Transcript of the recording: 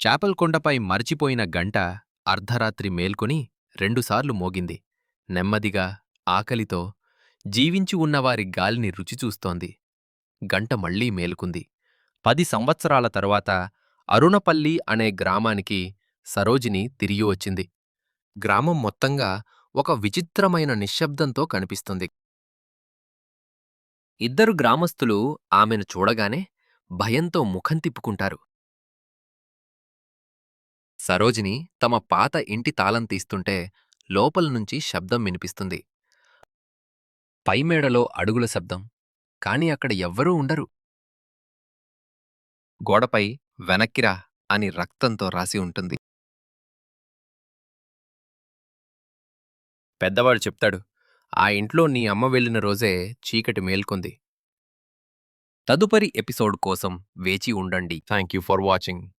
చాపల్కొండపై మరచిపోయిన గంట అర్ధరాత్రి మేల్కొని రెండుసార్లు మోగింది. నెమ్మదిగా ఆకలితో జీవించి ఉన్నవారి గాలిని రుచిచూస్తోంది గంట మళ్ళీ మేలుకుంది. పది సంవత్సరాల తరువాత అరుణపల్లి అనే గ్రామానికి సరోజిని తిరిగి వచ్చింది. గ్రామం మొత్తంగా ఒక విచిత్రమైన నిశ్శబ్దంతో కనిపిస్తుంది. ఇద్దరు గ్రామస్తులు ఆమెను చూడగానే భయంతో ముఖం తిప్పుకుంటారు. సరోజిని తమ పాత ఇంటి తాళం తీస్తుంటే లోపల నుంచి శబ్దం వినిపిస్తుంది. పైమేడలో అడుగుల శబ్దం కాని అక్కడ ఎవ్వరూ ఉండరు. గోడపై వెనక్కిరా అని రక్తంతో రాసి ఉంటుంది. పెద్దవాడు చెప్తాడు ఆ ఇంట్లో నీ అమ్మ వెళ్ళిన రోజే చీకటి మేల్కొంది. తదుపరి ఎపిసోడ్ కోసం వేచి ఉండండి. Thank you for watching